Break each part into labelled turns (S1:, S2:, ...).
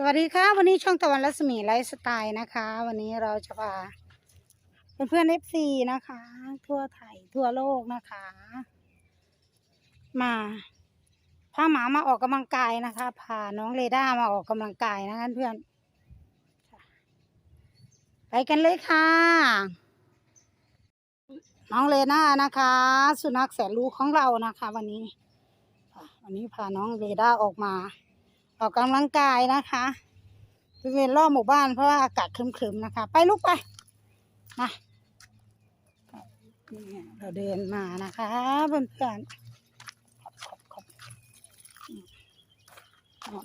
S1: สวัสดีค่ะ วันนี้ช่องตะวันรัศมีไลฟ์สไตล์นะคะ วันนี้เราจะพาเพื่อนๆเอฟซีนะคะ ทั่วไทยทั่วโลกนะคะ มาพาหมามาออกกำลังกายนะคะพาน้องเรด้ามาออกกำลังกายนะคะเพื่อนไปกันเลยค่ะ น้องเลน่านะคะ สุนัขแสนรู้ของเรานะคะ วันนี้วันนี้พาน้องเรด้าออกมา ออกกำลังกายนะคะบริเวณรอบหมู่บ้านเพราะว่าอากาศครึมๆนะคะ ไปลูกไปมานี่เราเดินมานะคะเพื่อนๆขอบขอบขอบ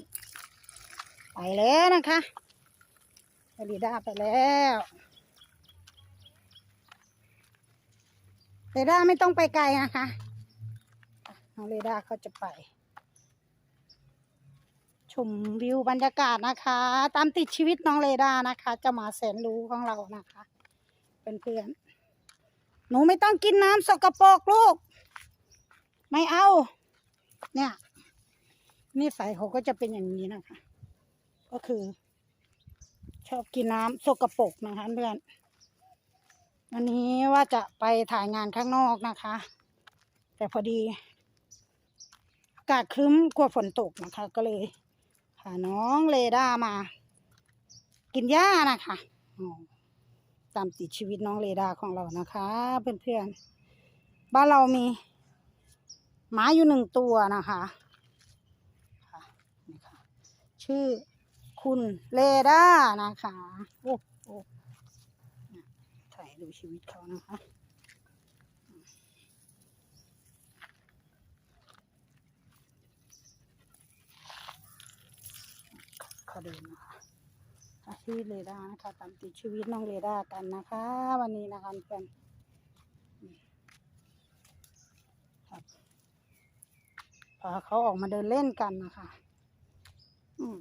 S1: ไปแล้วนะคะเรด้าไปแล้วเรด้าไม่ต้องไปไกลนะคะน้องเรด้าเขาจะไป ชมวิวบรรยากาศนะคะ ตามติดชีวิตน้องเรดานะคะจะมาแสนรู้ของเรานะคะเป็นเพื่อนๆหนูไม่ต้องกินน้ำสกปรกลูก ไม่เอา เนี่ยนิสัยเขาก็จะเป็นอย่างนี้นะคะ ก็คือ ชอบกินน้ำสกปรกนะคะเพื่อนวันนี้ว่าจะไปถ่ายงานข้างนอกนะคะ แต่พอดีอากาศครึ้มกลัวฝนตกนะคะก็เลย พาน้องเรดามา กินหญ้านะคะตามติดชีวิตน้องเรดาของเรานะคะเพื่อนๆบ้านเรามีหมาอยู่หนึ่งตัวนะคะชื่อคุณเรดานะคะ โอ้โอ้ถ่ายดูชีวิตเขานะคะ เขาเดินนะคะอาชีพเรดานะคะตามติดชีวิตน้องเรดากันนะคะ วันนี้นะคะเพื่อนครับพาเขาออกมาเดินเล่นกันนะคะ อืม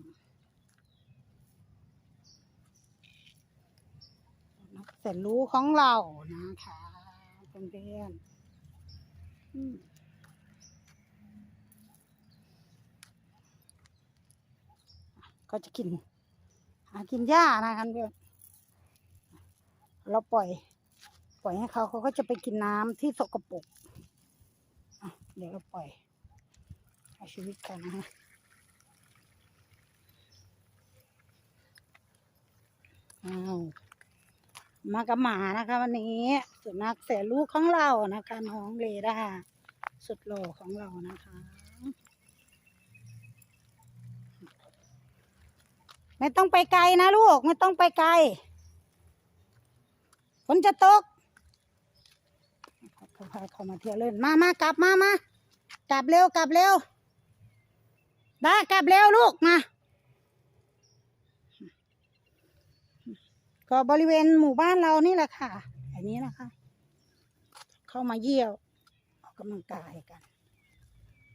S1: นักแสนรู้ของเรานะคะเพื่อนๆอืม ก็จะกิน หากินหญ้านะคะเพื่อนเราปล่อย ปล่อยให้เขาเขาก็จะไปกินน้ำที่สกปรกอะเดี๋ยวเราปล่อยเอาชีวิตกันนะฮะอ้าวมากับหมานะคะวันนี้สุนัขแสนรู้ของเรานะคะ น้องเรดาสุดหล่อของเรานะคะ ไม่ต้องไปไกลนะลูก ไม่ต้องไปไกลฝนจะตกเขาพาเขามาเที่ยวเล่นมามากลับมามากลับเร็วกลับเร็วได้กลับเร็วลูกมาก็บริเวณหมู่บ้านเรานี่แหละค่ะอันนี้นะคะ เข้ามาเยี่ยวออกกำลังกายกัน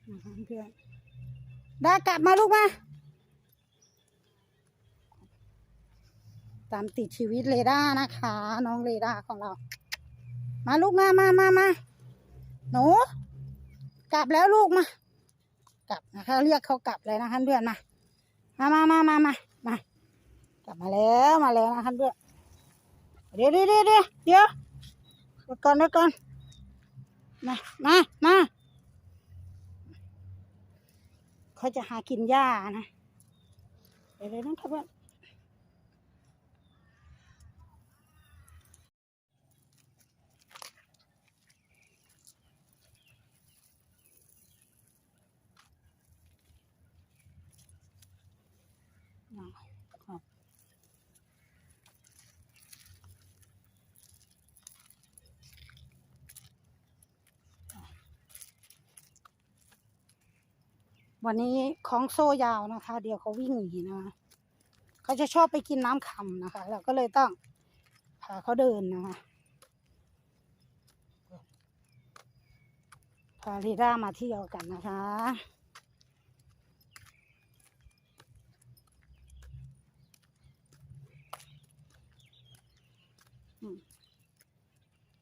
S1: นะคะเพื่อนได้กลับมาลูกมา ตามติดชีวิตเรดานะคะ น้องเรดาของเรา มาลูกมามามามาหนูกลับแล้วลูกมากลับนะคะเรียกเขากลับเลยนะคะเพื่อนมามามามามามา มา กลับมาแล้วมาแล้วนะคะเพื่อนเดี๋ยวเดี๋ยวเดี๋ยวเดี๋ยวเดี๋ยวเดี๋ยวก่อนเดี๋ยวก่อนมามามาเขาจะหากินหญ้านะเดี๋ยวเดี๋ยวนะครับเพื่อน อ่าครับ วันนี้ของโซ่ยาวนะคะ เดี๋ยวเขาวิ่งหนีนะคะเขาจะชอบไปกินน้ำคำนะคะ เราก็เลยต้องพาเขาเดินนะคะพาลีด้ามาเที่ยวกันนะคะ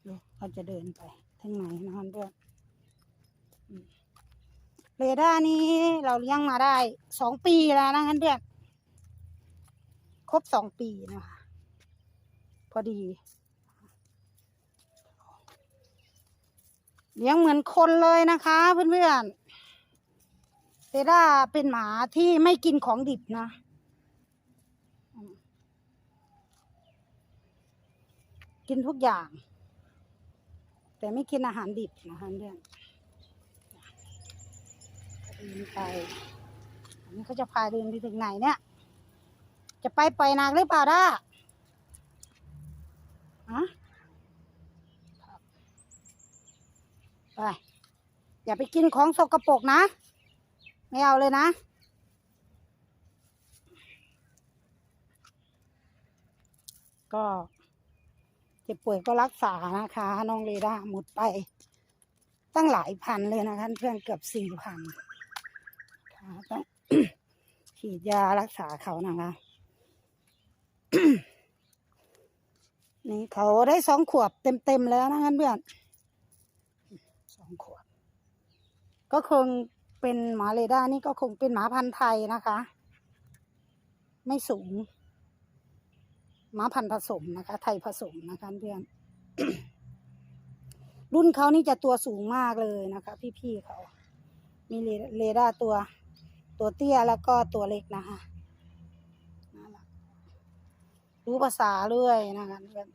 S1: ดูเขาจะเดินไปทางไหนนะคะเพื่อนอืม เรดาร์นี้เราเลี้ยงมาได้สองปีแล้วนะเพื่อนครบสองปีนะคะ พอดี เลี้ยงเหมือนคนเลยนะคะเพื่อนๆเซด้าเป็นหมาที่ไม่กินของดิบนะกินทุกอย่าง แต่ไม่กินอาหารดิบนะคะเพื่อน เดินไปอันนี้เขาจะพาเดินไปถึงไหนเนี่ย จะไปปล่อยนางหรือเปล่าด้าฮะไปอย่าไปกินของสกปรกนะ ไม่เอาเลยนะก็เจ็บป่วยก็รักษานะคะ น้องเรดาหมดไป ตั้งหลายพันเลยนะคะเพื่อนเกือบสี่พัน ต้องฉีดยารักษาเขานะคะ นี่เขาได้สองขวบเต็มๆแล้วนะคะเพื่อนสองขวบ ก็คงเป็นหมาเรด้านี่ก็คงเป็นหมาพันธุ์ไทยนะคะ ไม่สูงหมาพันธุ์ผสมนะคะ ไทยผสมนะคะเพื่อนรุ่นเขานี่จะตัวสูงมากเลยนะคะ พี่ๆเขา มีเรเรด้าตัว ตัวเตี้ยแล้วก็ตัวเล็กนะคะรู้ภาษาเรื่อยนะคะเพื่อน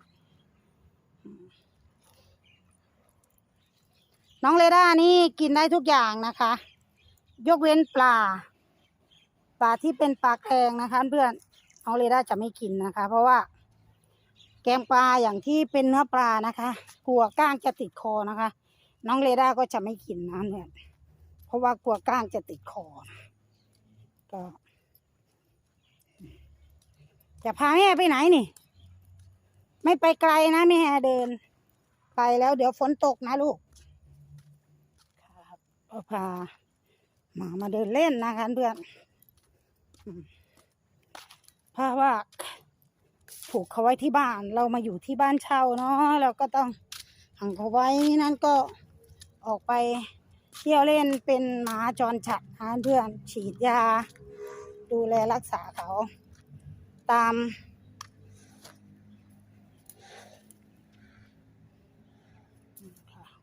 S1: น้องเรด้านี่กินได้ทุกอย่างนะคะ ยกเว้นปลา ปลาที่เป็นปลาแกงนะคะ เพื่อนน้องเรด้าจะไม่กินนะคะ เพราะว่า แกงปลาอย่างที่เป็นเนื้อปลานะคะ กลัวก้างจะติดคอนะคะ น้องเรด้าก็จะไม่กินนะเนี่ยเพราะว่ากลัวก้างจะติดคอ ก็ จะพาแม่ไปไหนนี่ ไม่ไปไกลนะแม่เดิน ไปแล้วเดี๋ยวฝนตกนะลูกครับก็พาหมามาเดินเล่นนะคะเพื่อนเพราะว่าผูกเขาไว้ที่บ้านเรามาอยู่ที่บ้านเช่าเนาะเราก็ต้องขังเขาไว้นั่นก็ออกไป เที่ยวเล่นเป็นหมาจรจัดนะเพื่อนฉีดยา ดูแลรักษาเขา ตาม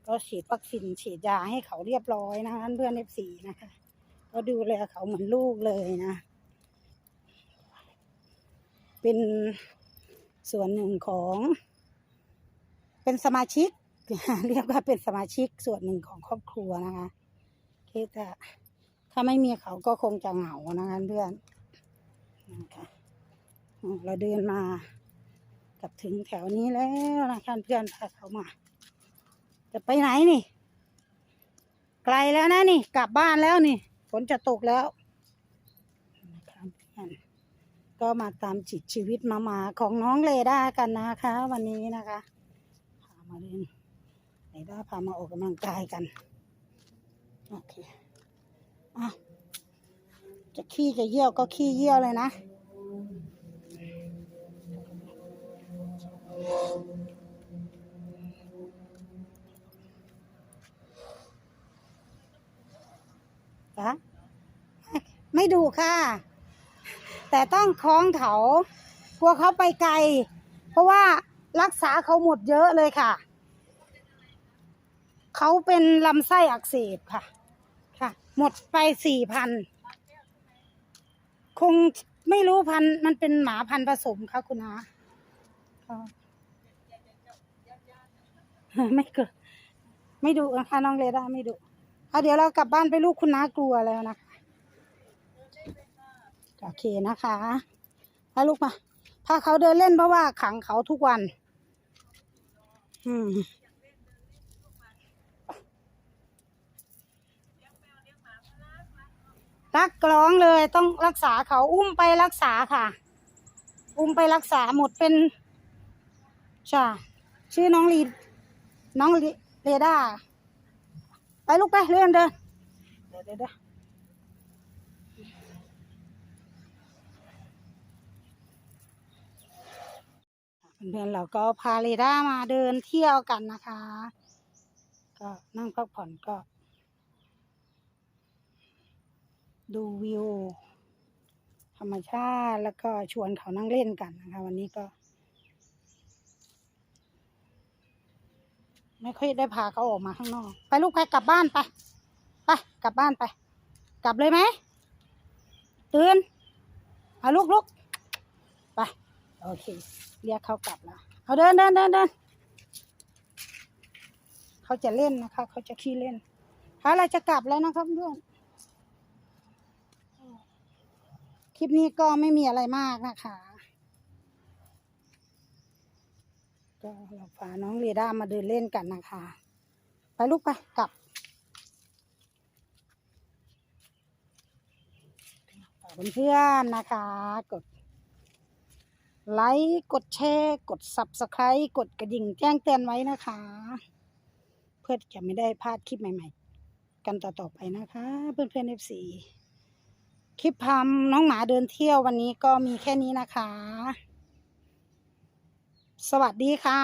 S1: ก็ฉีดวัคซีนฉีดยาให้เขาเรียบร้อยนะคะเพื่อนเอฟสีนะคะ ก็ดูแลเขาเหมือนลูกเลยนะ เป็นส่วนหนึ่งของ เป็นสมาชิก เรียกว่าเป็นสมาชิกส่วนหนึ่งของครอบครัวนะคะคิดว่าถ้าไม่มีเขาก็คงจะเหงานะคะเพื่อนนะคะเราเดินมากับถึงแถวนี้แล้วนะคะเพื่อนพาเขามา จะไปไหนนี่ ไกลแล้วนะนี่ กลับบ้านแล้วนี่ฝนจะตกแล้วนะครับเพื่อนก็มาตามจิตชีวิตมามาของน้องเลด้ากันนะคะ วันนี้นะคะพามาเดิน ด้าพามาออกกำลังกายกัน โอเคอะจะขี้จะเยี่ยวก็ขี้เยี่ยวเลยนะคะไม่ดูค่ะ แต่ต้องคล้องเขากลัวเขาไปไกล เพราะว่ารักษาเขาหมดเยอะเลยค่ะ เขาเป็นลำไส้อักเสบค่ะ ค่ะ หมดไปสี่พัน คงไม่รู้พันมันเป็นหมาพันผสมค่ะคุณอาค่ะไม่เกิด ไม่ดูนะคะน้องเรด้าไม่ดูอะเดี๋ยวเรากลับบ้านไปลูกคุณน้ากลัวแล้วนะคะโอเคนะคะพาลูกมาพาเขาเดินเล่นเพราะว่าขังเขาทุกวัน อืม รักร้องเลยต้องรักษาเขาอุ้มไปรักษาค่ะ อุ้มไปรักษาหมดเป็นใช่ชื่อน้องลีน้องเรด้าไปลูกไปเรื่อนเดินเดี๋ยวเดี๋ยวเดี๋ยวเพื่อนเราก็พาเรด้ามาเดินเที่ยวกันนะคะ ก็นั่งพักผ่อนก็ ดูวิว ธรรมชาติแล้วก็ชวนเขานั่งเล่นกันนะคะ วันนี้ก็ ไม่ค่อยได้พาเขาออกมาข้างนอก ไปลูกไปกลับบ้านไปไปกลับบ้านไป กลับเลยไหมตื่นเอาลูกลูกไป โอเค เรียกเขากลับแล้วเอาเดินเดินเดินเดินเขาจะเล่นนะคะ เขาจะขี้เล่นถ้าเราจะกลับแล้วนะครับเพื่อน คลิปนี้ก็ไม่มีอะไรมากนะคะก็เราพาน้องเรด้ามาเดินเล่นกันนะคะ ไปลูกไปกลับเพื่อนๆนะคะ กดไลค์กดแชร์กด subscribe กดกระดิ่งแจ้งเตือนไว้นะคะ เพื่อจะไม่ได้พลาดคลิปใหม่ ๆ กันต่อๆไปนะคะ เพื่อนๆ FC คลิปพามน้องหมาเดินเที่ยววันนี้ก็มีแค่นี้นะคะ สวัสดีค่ะ